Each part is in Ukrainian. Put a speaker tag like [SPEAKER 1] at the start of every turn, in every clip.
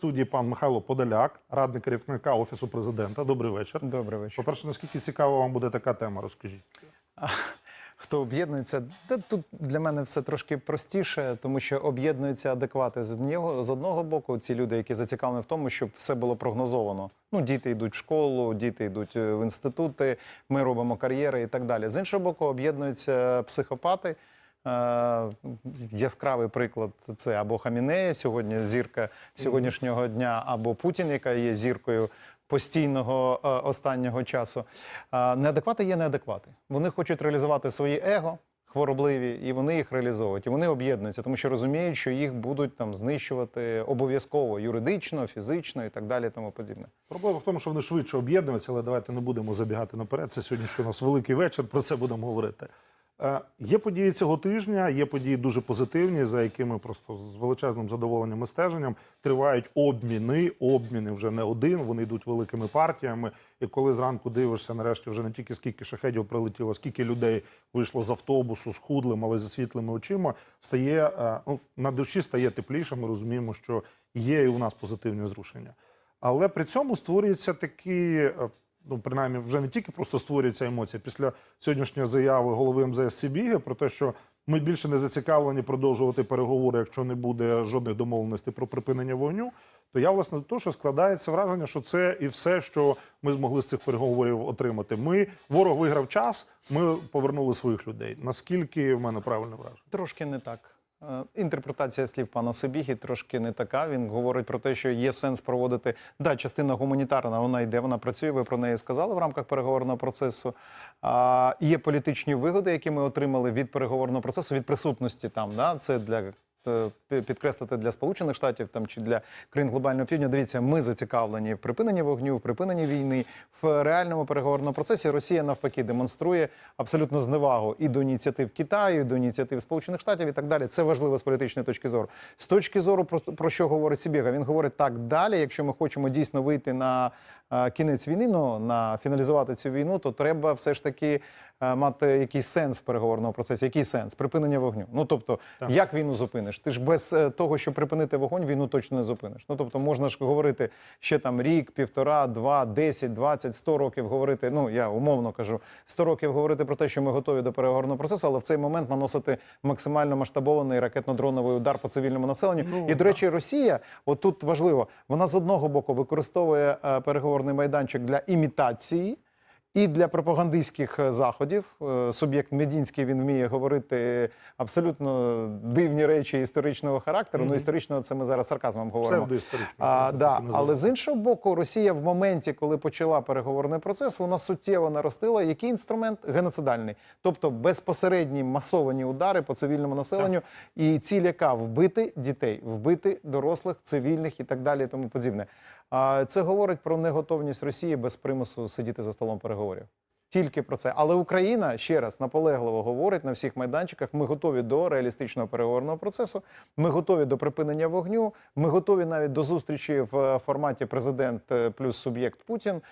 [SPEAKER 1] студії пан Михайло Подоляк, радник керівника офісу президента. Добрий вечір.
[SPEAKER 2] Добрий вечір.
[SPEAKER 1] По-перше, наскільки цікава вам буде така тема, розкажіть.
[SPEAKER 2] Хто об'єднується? Та тут для мене все трошки простіше, тому що об'єднуються адеквати з одного з одного боку. Ці люди, які зацікавлені в тому, щоб все було прогнозовано. Ну, діти йдуть в школу, діти йдуть е, в інститути, ми робимо кар'єри і так далі. З іншого боку, об'єднуються психопати. Е, Яскравий приклад це або Хамінея, сьогодні зірка сьогоднішнього дня, або Путін, яка є зіркою постійного е, останнього часу. Е, Неадеквати є неадеквати. Вони хочуть реалізувати свої его. Хворобливі, і вони їх реалізовують. І вони об'єднуються, тому що розуміють, що їх будуть там знищувати обов'язково юридично, фізично і так далі. Тому подібне.
[SPEAKER 1] Проблема в тому, що вони швидше об'єднуються, але давайте не будемо забігати наперед. Це сьогодні ще у нас великий вечір. Про це будемо говорити. Е, Є події цього тижня, є події дуже позитивні, за якими просто з величезним задоволенням і стеженням тривають обміни. Обміни вже не один. Вони йдуть великими партіями. І коли зранку дивишся, нарешті вже не тільки скільки шахедів прилетіло, скільки людей вийшло з автобусу, схудлим, але зі світлими очима, стає е, ну, на душі стає тепліше. Ми розуміємо, що є і у нас позитивні зрушення. Але при цьому створюється такі, е, ну принаймні, вже не тільки просто створюється емоція після сьогоднішньої заяви голови МЗС Сібіги про те, що ми більше не зацікавлені продовжувати переговори, якщо не буде жодних домовленостей про припинення вогню. То я власне до що складається враження, що це і все, що ми змогли з цих переговорів отримати. Ми ворог виграв час, ми повернули своїх людей. Наскільки в мене правильне враження?
[SPEAKER 2] Трошки не так. Е, Інтерпретація слів пана Сибігі трошки не така. Він говорить про те, що є сенс проводити. Да, частина гуманітарна, вона йде, вона працює. Ви про неї сказали в рамках переговорного процесу. А є політичні вигоди, які ми отримали від переговорного процесу, від присутності там. Да? Це для підкреслити для Сполучених Штатів там чи для країн глобального півдня. Дивіться, ми зацікавлені в припиненні вогню, в припиненні війни в реальному переговорному процесі. Росія навпаки демонструє абсолютно зневагу і до ініціатив Китаю, і до ініціатив Сполучених Штатів і так далі. Це важливо з політичної точки зору. З точки зору про, про що говорить Сібіга, він говорить так далі. Якщо ми хочемо дійсно вийти на е, кінець війни, ну на фіналізувати цю війну, то треба все ж таки е, мати якийсь сенс в переговорному процесі. Який сенс? Припинення вогню. Ну тобто, як війну зупиниш? Ти ж без е, того, щоб припинити вогонь, війну точно не зупиниш. Ну тобто, можна ж говорити ще там рік, півтора, два, десять, двадцять, сто років говорити. Ну я умовно кажу, сто років говорити про те, що ми готові до переговорного процесу, але в цей момент наносити максимально масштабований ракетно-дроновий удар по цивільному населенню.
[SPEAKER 1] Ну,
[SPEAKER 2] І до речі, Росія, отут важливо, вона з одного боку використовує е, переговорний майданчик для імітації. І для пропагандистських е, заходів Е, суб'єкт Медінський він вміє говорити абсолютно дивні речі історичного характеру. Ну історичного це ми зараз сарказмом говоримо. А, да. Але з іншого боку, Росія в моменті, коли почала переговорний процес, вона суттєво наростила який інструмент геноцидальний, тобто безпосередні масовані удари по цивільному населенню, і ціль яка вбити дітей, вбити дорослих, цивільних і так далі, і тому подібне. Це говорить про неготовність Росії без примусу сидіти за столом переговорів. Тільки про це, але Україна ще раз наполегливо говорить на всіх майданчиках. Ми готові до реалістичного переговорного процесу. Ми готові до припинення вогню. Ми готові навіть до зустрічі в е, форматі президент е, плюс суб'єкт Путін.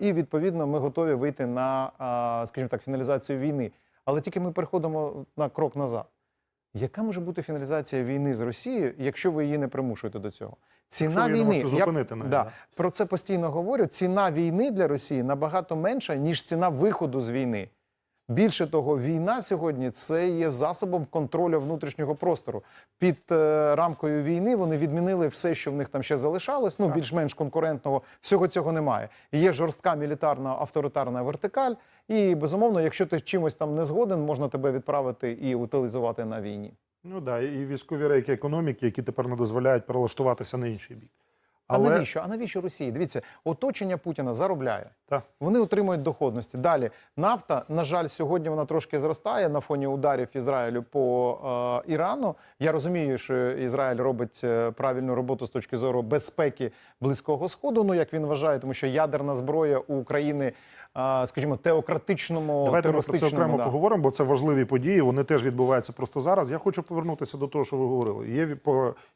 [SPEAKER 2] І відповідно ми готові вийти на, скажімо так, фіналізацію війни. Але тільки ми переходимо на крок назад. Яка може бути фіналізація війни з Росією, якщо ви її не примушуєте до цього? Ціна
[SPEAKER 1] Якщо
[SPEAKER 2] війни
[SPEAKER 1] можете зупинити
[SPEAKER 2] да,
[SPEAKER 1] да.
[SPEAKER 2] про це постійно говорю. Ціна війни для Росії набагато менша, ніж ціна виходу з війни. Більше того, війна сьогодні це є засобом контролю внутрішнього простору. Під е, рамкою війни вони відмінили все, що в них там ще залишалось. Ну більш-менш конкурентного всього цього немає. Є жорстка мілітарна авторитарна вертикаль, і безумовно, якщо ти чимось там не згоден, можна тебе відправити і утилізувати на війні.
[SPEAKER 1] Ну да, і військові рейки економіки, які тепер не дозволяють перелаштуватися на інший бік.
[SPEAKER 2] А навіщо? А навіщо Росії? Дивіться, оточення Путіна заробляє.
[SPEAKER 1] Так.
[SPEAKER 2] Вони отримують доходності. Далі нафта, на жаль, сьогодні вона трошки зростає на фоні ударів Ізраїлю по е, Ірану. Я розумію, що Ізраїль робить е, правильну роботу з точки зору безпеки близького сходу. Ну як він вважає, тому що ядерна зброя у України, скажімо, теократичному
[SPEAKER 1] Давайте ми про це окремо
[SPEAKER 2] да.
[SPEAKER 1] поговоримо, бо це важливі події. Вони теж відбуваються просто зараз. Я хочу повернутися до того, що ви говорили. Є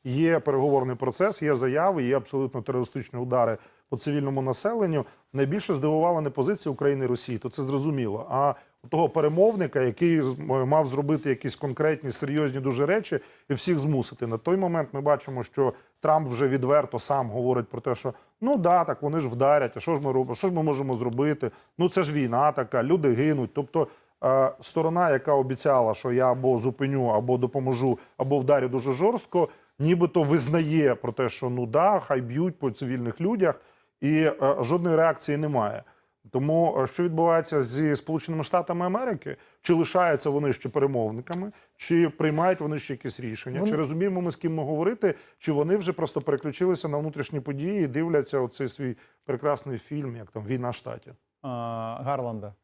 [SPEAKER 1] є переговорний процес, є заяви, є абсолютно терористичні удари по цивільному населенню. Найбільше здивувала не позиція України і Росії, то це зрозуміло. А того перемовника, який мав зробити якісь конкретні серйозні дуже речі і всіх змусити. На той момент ми бачимо, що Трамп вже відверто сам говорить про те, що ну да, так вони ж вдарять. А що ж ми робимо? Що ж ми можемо зробити? Ну це ж війна така, люди гинуть. Тобто е, сторона, яка обіцяла, що я або зупиню, або допоможу, або вдарю дуже жорстко, нібито визнає про те, що ну да, хай б'ють по цивільних людях, і е, жодної реакції немає. Тому е, що відбувається зі Сполученими Штатами Америки? Чи лишаються вони ще перемовниками, чи приймають вони ще якісь рішення?
[SPEAKER 2] Вони-
[SPEAKER 1] Чи розуміємо ми з ким ми говорити? Чи вони вже просто переключилися на внутрішні події і дивляться оцей свій прекрасний фільм, як там війна штатів?
[SPEAKER 2] Гарланда.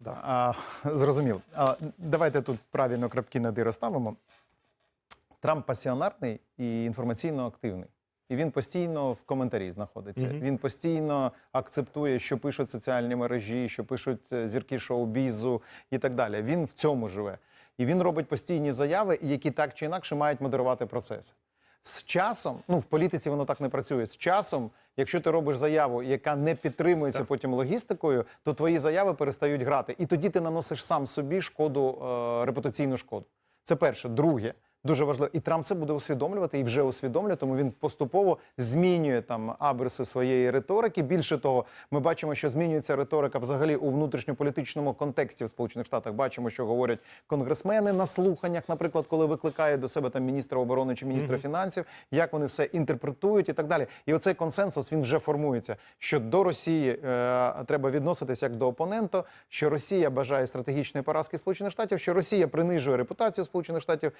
[SPEAKER 1] Да.
[SPEAKER 2] А, зрозуміло. А, давайте тут правильно крапки над «і» розставимо. Трамп пасіонарний і інформаційно активний. І він постійно в коментарі знаходиться.
[SPEAKER 1] Мгм.
[SPEAKER 2] Він постійно акцептує, що пишуть соціальні мережі, що пишуть е, зірки шоу-бізу і так далі. Він в цьому живе. І він робить постійні заяви, які так чи інакше мають модерувати процеси. З часом, ну в політиці воно так не працює. З часом, якщо ти робиш заяву, яка не підтримується потім логістикою, то твої заяви перестають грати. І тоді ти наносиш сам собі шкоду, е, репутаційну шкоду. Це перше. Друге, дуже важливо. І Трамп це буде усвідомлювати і вже усвідомлює, тому він поступово змінює там абриси своєї риторики. Більше того, ми бачимо, що змінюється риторика взагалі у внутрішньополітичному контексті в Сполучених Штатах. Бачимо, що говорять конгресмени на слуханнях, наприклад, коли викликає до себе там міністра оборони чи міністра фінансів, як вони все інтерпретують і так далі. І оцей консенсус він вже формується. Що до Росії е, треба відноситися як до опонента, що Росія бажає стратегічної поразки Сполучених Штатів, що Росія принижує репутацію Сполучених Штатів,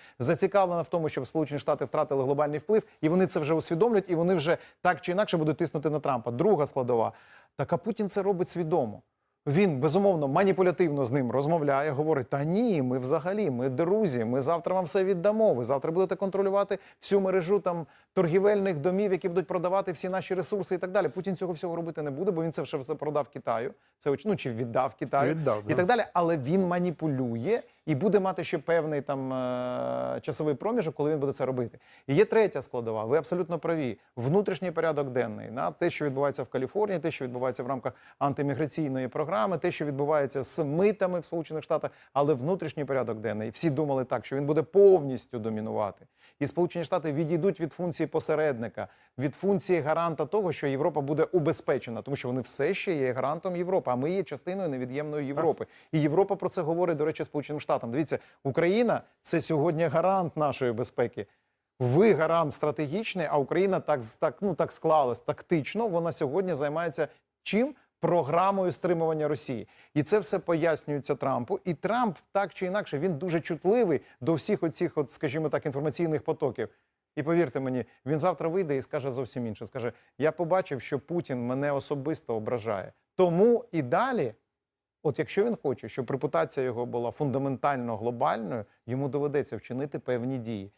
[SPEAKER 2] зацікавлена в тому, щоб Сполучені Штати втратили глобальний вплив, і вони це вже усвідомлюють, і вони вже так чи інакше будуть тиснути на Трампа. Друга складова. Так а Путін це робить свідомо. Він безумовно маніпулятивно з ним розмовляє, говорить: та ні, ми взагалі, ми друзі, ми завтра вам все віддамо. Ви завтра будете контролювати всю мережу там торгівельних домів, які будуть продавати всі наші ресурси і так далі. Путін цього всього робити не буде, бо він це вже все продав Китаю. Це ну, чи віддав Китаю
[SPEAKER 1] Віддав,
[SPEAKER 2] і так далі. Але він маніпулює і буде мати ще певний там е- часовий проміжок, коли він буде це робити. І є третя складова. Ви абсолютно праві. Внутрішній порядок денний на те, що відбувається в Каліфорнії, те, що відбувається в рамках антиміграційної програми, те, що відбувається з митами в Сполучених Штатах, але внутрішній порядок денний. Всі думали так, що він буде повністю домінувати. І Сполучені Штати відійдуть від функції посередника, від функції гаранта того, що Європа буде убезпечена, тому що вони все ще є гарантом Європи, а ми є частиною невід'ємної Європи. І Європа про це говорить, до речі, Сполученим Штатам. Дивіться, Україна це сьогодні гарант нашої безпеки. Ви гарант стратегічний, а Україна так, так, ну, так склалась тактично. Вона сьогодні займається чим? Програмою стримування Росії, і це все пояснюється Трампу. І Трамп так чи інакше він дуже чутливий до всіх оцих, от, скажімо так, інформаційних потоків. І повірте мені, він завтра вийде і скаже зовсім інше. Скаже: Я побачив, що Путін мене особисто ображає. Тому і далі, от якщо він хоче, щоб репутація його була фундаментально глобальною, йому доведеться вчинити певні дії.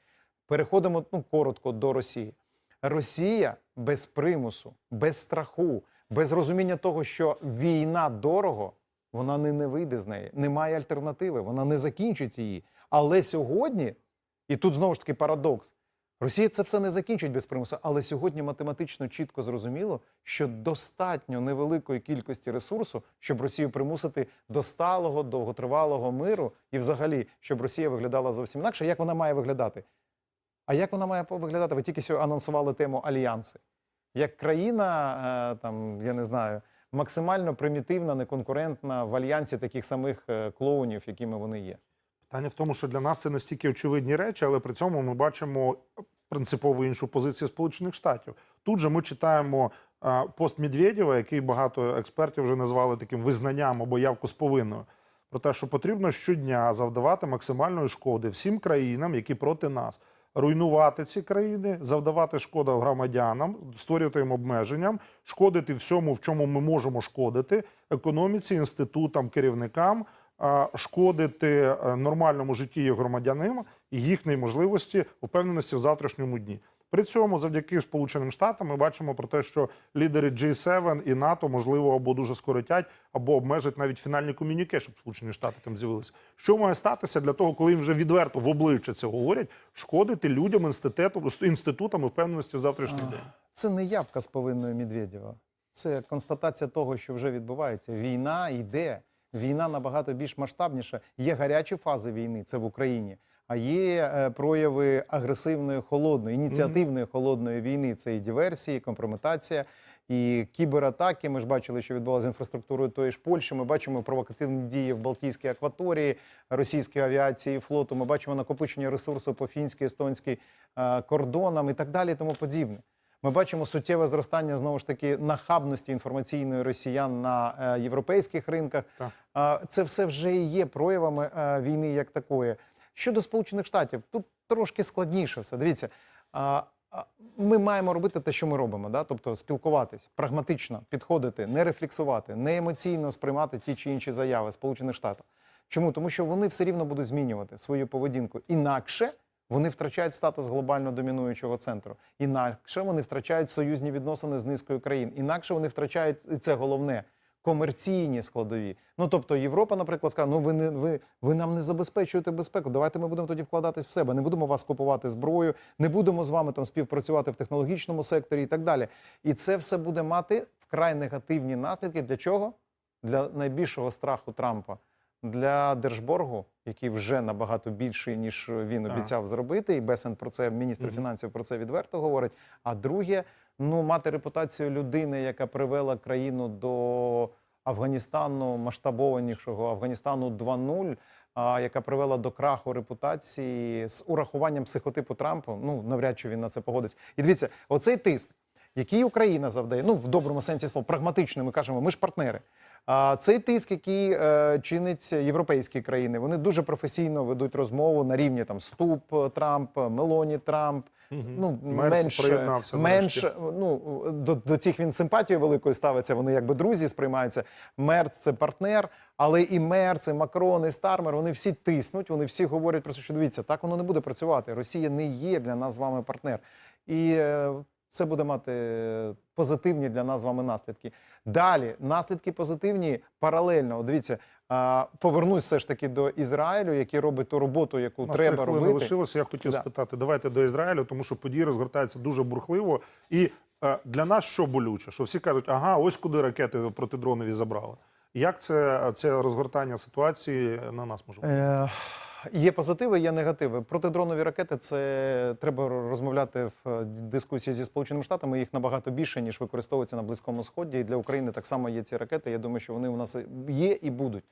[SPEAKER 2] Переходимо ну, коротко до Росії. Росія без примусу, без страху, без розуміння того, що війна дорого, вона не, не вийде з неї. Немає альтернативи, вона не закінчить її. Але сьогодні, і тут знову ж таки парадокс. Росія це все не закінчить без примусу, але сьогодні математично чітко зрозуміло, що достатньо невеликої кількості ресурсу, щоб Росію примусити до сталого, довготривалого миру, і взагалі, щоб Росія виглядала зовсім інакше. Як вона має виглядати? А як вона має виглядати? Ви тільки що анонсували тему альянси. Як країна, е, там я не знаю, максимально примітивна, неконкурентна в альянсі таких самих е, клоунів, якими вони є.
[SPEAKER 1] Питання в тому, що для нас це настільки очевидні речі, але при цьому ми бачимо принципово іншу позицію Сполучених Штатів. Тут же ми читаємо пост Медведєва, який багато експертів вже назвали таким визнанням або явку з повинною. Про те, що потрібно щодня завдавати максимальної шкоди всім країнам, які проти нас, руйнувати ці країни, завдавати шкоду громадянам, створювати їм обмеженням, шкодити всьому, в чому ми можемо шкодити, економіці, інститутам, керівникам, шкодити е, нормальному житті громадянам і їхній можливості впевненості в завтрашньому дні. При цьому, завдяки Сполученим Штатам, ми бачимо про те, що лідери G7 і НАТО можливо або дуже скоротять, або обмежать навіть фінальні комюніке, щоб Сполучені Штати там з'явилися. Що має статися для того, коли їм вже відверто в обличчя це говорять, шкодити людям інститутам, інститутам і впевненості в завтрашній день?
[SPEAKER 2] Це не явка з повинною Медведєва. Це констатація того, що вже відбувається. Війна йде. війна набагато більш масштабніша. Є гарячі фази війни, це в Україні. А є е, прояви агресивної холодної, ініціативної холодної війни. Це і диверсії, і компрометація, і кібератаки. Ми ж бачили, що відбувалося з інфраструктурою тої ж Польщі. Ми бачимо провокативні дії в Балтійській акваторії російської авіації флоту. Ми бачимо накопичення ресурсу по фінській, естонській е, кордонам і так далі, і тому подібне. Ми бачимо суттєве зростання знову ж таки нахабності інформаційної росіян на е, європейських ринках.
[SPEAKER 1] Так.
[SPEAKER 2] Це все вже і є проявами е, війни як такої. Щодо Сполучених Штатів, тут трошки складніше все. Дивіться, ми маємо робити те, що ми робимо, да? тобто спілкуватись, прагматично підходити, не рефлексувати, не емоційно сприймати ті чи інші заяви Сполучених Штатів. Чому? Тому що вони все рівно будуть змінювати свою поведінку. Інакше вони втрачають статус глобально домінуючого центру. Інакше вони втрачають союзні відносини з низкою країн. Інакше вони втрачають і це головне. Комерційні складові. Ну тобто Європа, наприклад, сказала, ну ви не ви, ви нам не забезпечуєте безпеку. Давайте ми будемо тоді вкладатись в себе. Не будемо вас купувати зброю, не будемо з вами там співпрацювати в технологічному секторі і так далі. І це все буде мати вкрай негативні наслідки. Для чого? Для найбільшого страху Трампа, для Держборгу, який вже набагато більший, ніж він обіцяв зробити. І Бесен про це міністр фінансів про це відверто говорить. А друге, ну мати репутацію людини, яка привела країну до Афганістану масштабованішого Афганістану 2.0, а яка привела до краху репутації з урахуванням психотипу Трампа. Ну навряд чи він на це погодиться. І дивіться, оцей тиск, який Україна завдає, ну в доброму сенсі слова, прагматично. Ми кажемо, ми ж партнери. А цей тиск, який е, чинить європейські країни, вони дуже професійно ведуть розмову на рівні там Ступ е, Трамп, Мелоні Трамп. Ну
[SPEAKER 1] Мерц
[SPEAKER 2] менш,
[SPEAKER 1] приєднався
[SPEAKER 2] менш ну до, до цих він симпатією великою ставиться. Вони якби друзі сприймаються. Мерц це партнер, але і Мерц, і Макрон, і Стармер. Вони всі тиснуть. Вони всі говорять про те, що дивіться, так воно не буде працювати. Росія не є для нас з вами партнер. І е, це буде мати позитивні для нас з вами наслідки. Далі наслідки позитивні паралельно. Дивіться, повернусь все ж таки до Ізраїлю, який робить ту роботу, яку
[SPEAKER 1] нас
[SPEAKER 2] треба робити.
[SPEAKER 1] лишилося. Я хотів
[SPEAKER 2] Да.
[SPEAKER 1] спитати, давайте до Ізраїлю, тому що події розгортаються дуже бурхливо. І е, для нас що болюче? Що всі кажуть, ага, ось куди ракети протидронові забрали. Як це, це розгортання ситуації на нас може бути?
[SPEAKER 2] Є позитиви, є негативи. Протидронові ракети це треба розмовляти в дискусії зі Сполученими Штатами. Їх набагато більше ніж використовується на Близькому Сході. І для України так само є ці ракети. Я думаю, що вони у нас є і будуть.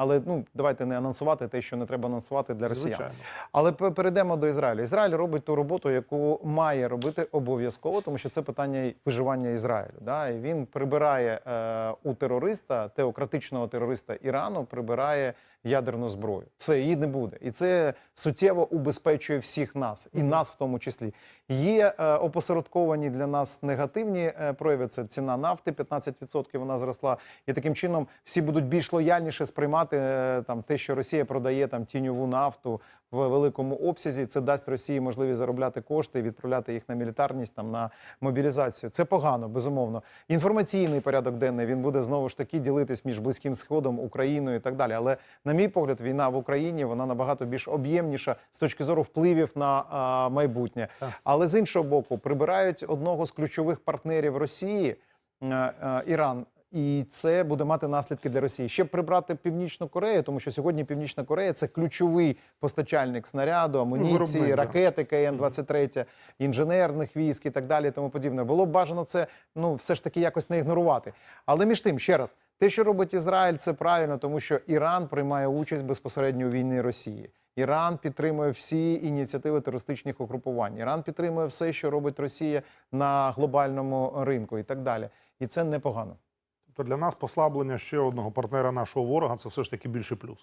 [SPEAKER 2] Але ну давайте не анонсувати те, що не треба анонсувати для росіян.
[SPEAKER 1] Звичайно.
[SPEAKER 2] Але перейдемо до Ізраїлю. Ізраїль робить ту роботу, яку має робити обов'язково, тому що це питання виживання Ізраїлю. Да? І він прибирає е, у терориста, теократичного терориста Ірану, прибирає ядерну зброю. Все, її не буде. І це суттєво убезпечує всіх нас, і нас в тому числі. Є е, опосередковані для нас негативні е, прояви. Це ціна нафти, 15% вона зросла. І таким чином всі будуть більш лояльніше сприймати е, там те, що Росія продає там тіньову нафту в великому обсязі. Це дасть Росії можливість заробляти кошти і відправляти їх на мілітарність, там на мобілізацію. Це погано, безумовно. Інформаційний порядок денний він буде знову ж таки ділитись між близьким сходом, Україною і так далі. Але на мій погляд, війна в Україні вона набагато більш об'ємніша з точки зору впливів на а, майбутнє. Але з іншого боку, прибирають одного з ключових партнерів Росії е, е, Іран. І це буде мати наслідки для Росії. Ще прибрати Північну Корею, тому що сьогодні Північна Корея це ключовий постачальник снаряду, амуніції,
[SPEAKER 1] виробник,
[SPEAKER 2] ракети КН-23, інженерних військ і так далі. і Тому подібне. Було б бажано це ну все ж таки якось не ігнорувати. Але між тим, ще раз, те, що робить Ізраїль, це правильно, тому що Іран приймає участь безпосередньо у війні Росії. Іран підтримує всі ініціативи терористичних угрупувань. Іран підтримує все, що робить Росія на глобальному ринку, і так далі. І це непогано.
[SPEAKER 1] Тобто для нас послаблення ще одного партнера нашого ворога це все ж таки більший плюс.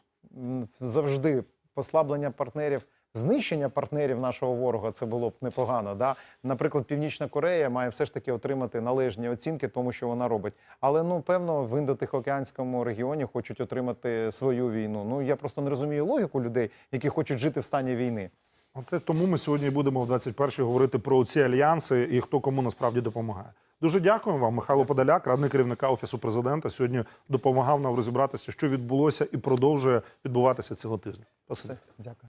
[SPEAKER 2] Завжди послаблення партнерів, знищення партнерів нашого ворога це було б непогано. Да? Наприклад, Північна Корея має все ж таки отримати належні оцінки тому, що вона робить. Але ну певно в індотихоокеанському регіоні хочуть отримати свою війну. Ну я просто не розумію логіку людей, які хочуть жити в стані війни.
[SPEAKER 1] Оце тому ми сьогодні будемо в 21-й говорити про ці альянси і хто кому насправді допомагає. Дуже дякуємо вам, Михайло Подоляк, радник керівника офісу президента. Сьогодні допомагав нам розібратися, що відбулося і продовжує відбуватися цього тижня.
[SPEAKER 2] Дякую.